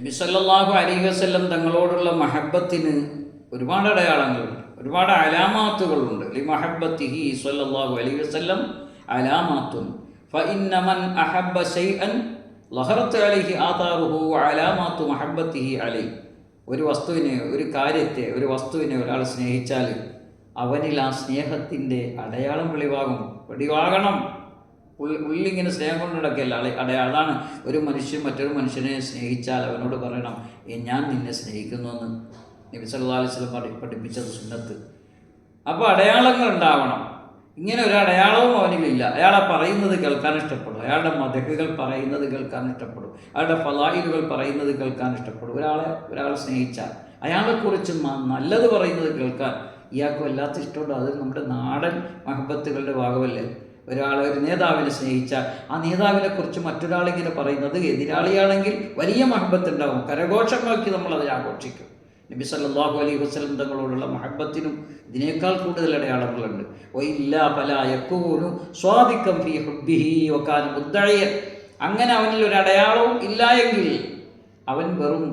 നബി സല്ലല്ലാഹു അലൈഹി വസല്ലം തങ്ങളോടുള്ള മഹബത്തിന് ഒരുപാട് അടയാളങ്ങളുണ്ട്. ഒരുപാട് അലാമാത്തുകളുണ്ട്. ലി മഹബത്തിഹി സല്ലല്ലാഹു അലൈഹി വസല്ലം അലാമാത്തുൻ. അഹബ്ബ ആതാറുഹു അലാമാത്തു മഹബത്തിഹി അലി. ഒരു വസ്തുവിനെ ഒരു കാര്യത്തെ ഒരു വസ്തുവിനെ ഒരാൾ സ്നേഹിച്ചാൽ അവനിൽ ആ സ്നേഹത്തിന്റെ അടയാളം വെളിവാകും. വെളിവാകണം. ഉള്ളിങ്ങനെ സ്നേഹം കൊണ്ട് നടക്കില്ല അടയാ അതാണ് ഒരു മനുഷ്യൻ മറ്റൊരു മനുഷ്യനെ സ്നേഹിച്ചാൽ അവനോട് പറയണം "ഏ, ഞാൻ നിന്നെ സ്നേഹിക്കുന്നു എന്ന് നബി സല്ലാ അലൈഹി പഠി പഠിപ്പിച്ചത് സുന്നത്ത്. അപ്പോൾ അടയാളങ്ങൾ ഉണ്ടാവണം. ഇങ്ങനെ ഒരു അടയാളവും അവനിലില്ല. അയാളെ പറയുന്നത് കേൾക്കാൻ ഇഷ്ടപ്പെടും. അയാളുടെ മതകുകൾ പറയുന്നത് കേൾക്കാൻ ഇഷ്ടപ്പെടും. അയാളുടെ ഫലായിലുകൾ പറയുന്നത് കേൾക്കാൻ ഇഷ്ടപ്പെടും. ഒരാളെ ഒരാളെ സ്നേഹിച്ചാൽ അയാളെക്കുറിച്ച് നല്ലത് പറയുന്നത് കേൾക്കാൻ ഇയാൾക്ക് വല്ലാത്ത ഇഷ്ടമുണ്ട്. അത് നമ്മുടെ നാടൻ മഹബത്തുകളുടെ ഭാഗമല്ലേ? ഒരാളെ ഒരു നേതാവിനെ സ്നേഹിച്ചാൽ ആ നേതാവിനെ കുറിച്ച് മറ്റൊരാളിങ്ങനെ പറയുന്നത് എതിരാളിയാണെങ്കിൽ വലിയ മഹബത്ത് ഉണ്ടാവും കരഘോഷമാക്കി നമ്മൾ അതിനെ ആഘോഷിക്കും. നബി സല്ലാഹു അലൈഹി വസ്ലം തങ്ങളോടുള്ള മഹബത്തിനും ഇതിനേക്കാൾ കൂടുതൽ അടയാളങ്ങളുണ്ട്. വൈല്ല പല യക്കൂനു സ്വാദിക്കം ഫി ഹുബിഹി വകാന മുദ്ദയ അങ്ങനെ അവനിൽ ഒരു അടയാളവും ഇല്ല എങ്കിൽ അവൻ വെറും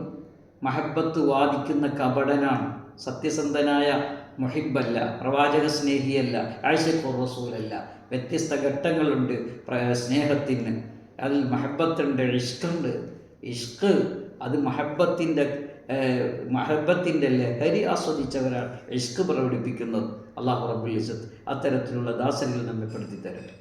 മഹബത്ത് വാദിക്കുന്ന കപടനാണ്. സത്യസന്ധനായ മുഹിബല്ല പ്രവാചക സ്നേഹിയല്ല ആഴ്ചക്കുർ റസൂലല്ല. വ്യത്യസ്ത ഘട്ടങ്ങളുണ്ട് സ്നേഹത്തിന്. അതിൽ മഹബത്തുണ്ട് ഇഷ്കുണ്ട്. ഇഷ്ക് അത് മഹബത്തിന്റെ മഹബത്തിന്റെ ലഹരി ആസ്വദിച്ചവരാണ് ഇഷ്ക് പ്രകടിപ്പിക്കുന്നത്. അള്ളാഹു റബുൽ ഇസത്ത് അത്തരത്തിലുള്ള ദാസനിൽ നമ്മെ പെടുത്തി തരട്ടെ